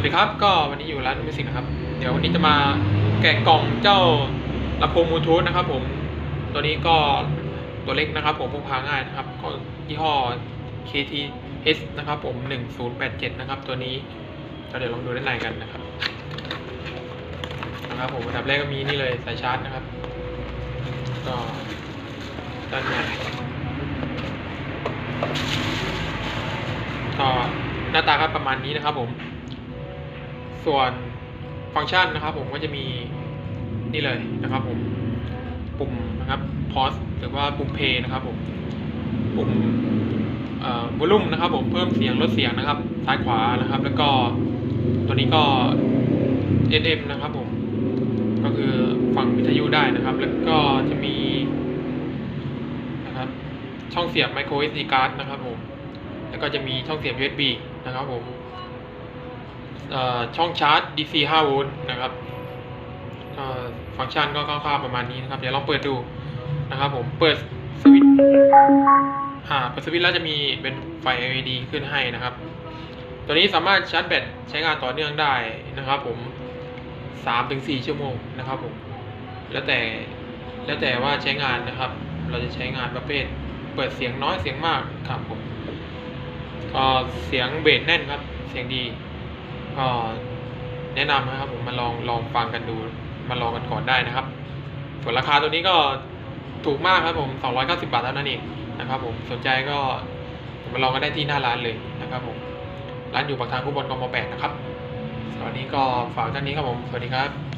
วัสดีครับ ก็วันนี้อยู่ร้านมิสิกนะครับ เดี๋ยววันนี้จะมาแกะกล่องเจ้าลำโพงบลูทูธนะครับผม ตัวนี้ก็ตัวเล็กนะครับผมพกพาง่ายนะครับ ก็ยี่ห้อ KTS นะครับผม 1087 นะครับ ตัวนี้ก็เดี๋ยวลองดูด้านในกันนะครับนะครับผมอันดับแรกก็มีนี่เลยสายชาร์จนะครับ ก็ด้านในก็หน้าตาก็ประมาณนี้นะครับผม ส่วนฟังก์ชันนะครับ ผมก็จะมีนี่เลยนะครับ ผมปุ่มนะครับ pause หรือว่าปุ่ม play นะครับ ผมปุ่มเอ่อ volume นะครับ ผมเพิ่มเสียงลดเสียงนะครับ ซ้ายขวานะครับ แล้วก็ตัวนี้ก็ SM นะครับผมก็คือฟังวิทยุได้นะครับ แล้วก็จะมีนะครับช่องเสียบ micro SD card นะครับ ผม แล้วก็จะมีช่องเสียบ USB นะครับ ผม ช่องชาร์จ DC 5 โวลต์นะครับฟังก์ชันก็คร่าวๆประมาณนี้นะครับ เดี๋ยวลองเปิดดูนะครับผมเปิดสวิตช์อ่าเปิดสวิตช์แล้วจะมีเป็นไฟ LED ขึ้นให้นะครับ ตัวนี้สามารถชาร์จแบตใช้งานต่อเนื่องได้นะครับ ผม3-4 ชั่วโมงนะครับผมแล้วแต่แล้วแต่ว่าใช้งานนะครับ เราจะใช้งานประเภท เปิดเสียงน้อยเสียงมากครับผมก็เสียงเบสแน่นครับ เสียงดี ก็แนะนำนะครับผมมาลองลองฟังกันดูมาลองกันก่อนได้นะครับ ส่วนราคาตัวนี้ก็ถูกมากครับผม 290 บาทเท่านั้นเองนะครับผมสนใจก็มาลองกันได้ที่หน้าร้านเลยนะครับผมร้านอยู่ปากทางคู่บนกมแปดนะครับสวัสดีก็ฝากท่านนี้ครับผม สวัสดีครับ